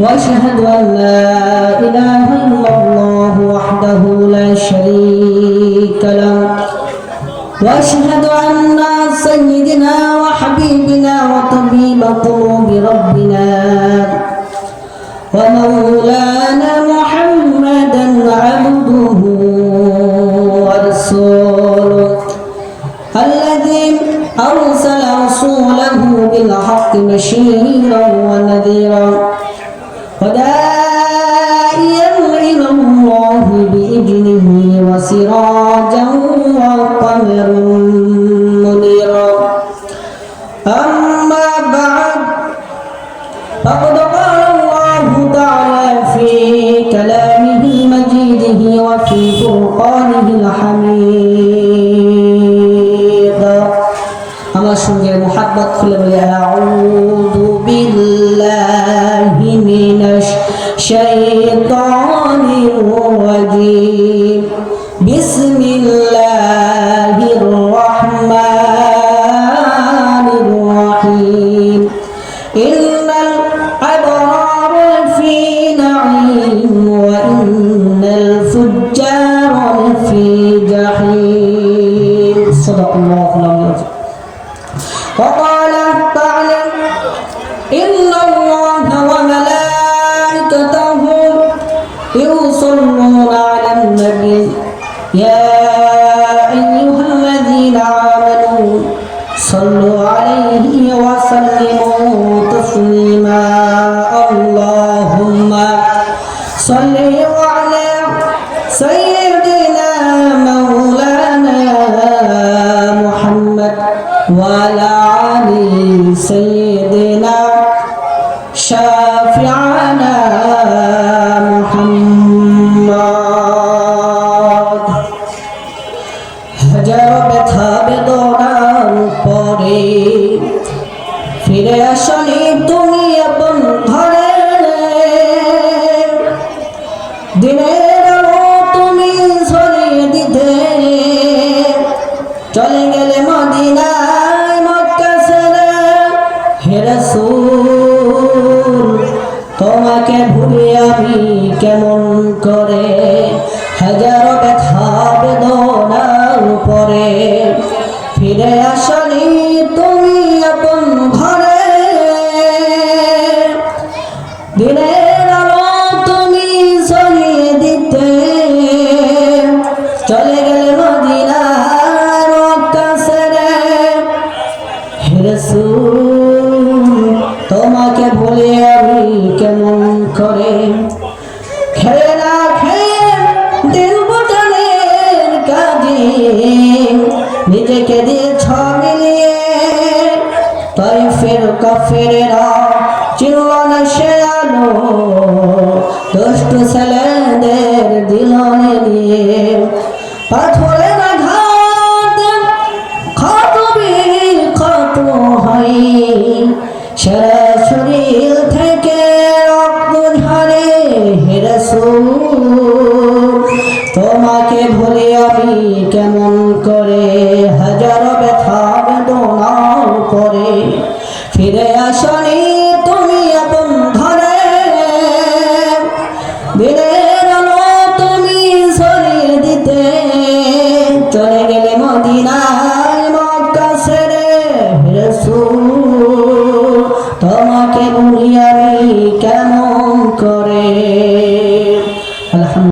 وأشهد أن لا إله إلا الله وحده لا شريك له. وأشهد أن سيدنا وحبيبنا وطبيب قلوب ربنا ومولانا محمدا عبده ورسوله الذي أرسل رسوله بالحق بشيرا ونذيرا طاهر منيرا أما بعد فقد قال الله تعالى في كلامه مجيده وفي فرقانه الحميد. أما شنجر محبة كل أعوذ بالله من الشيطان الرجيم. بسم الله إن الأبرار في نعيم وإن الفجار في جحيم. صدق الله العظيم. وقال تعالى إن الله وملائكته يصلون على النبي. يا أيها الذين آمنوا صلوا صل على سيدنا مولانا محمد وعلى آل سيدنا شافعنا محمد হাজার ব্যথা বেদনার পরে ফিরে আসনি তুমি আপন ঘরে দিনের তুমি ছড়িয়ে দিতে। চলে গেলে মদিনায় মক্কা ছেড়ে হে রাসূল, তোমাকে ভুলে আমি কেমন করে? হাজারো ব্যথা বেদনার পরে ফিরে আসনি তোমাকে ভুলে আমি কেমন করে? খেয়ে না খেয়ে দিল বটনের কাজে, নিজেকে দিয়ে ছ মিলিয়ে তাই ফের কাফেরেরা চিনল না সে আলো দুষ্ট ছেলেদের নিয়ে দিনের আলো তুমি ছড়িয়ে দিতে। চলে গেলে মদিনায় মক্কা ছেড়ে তোমাকে দুনিয়ার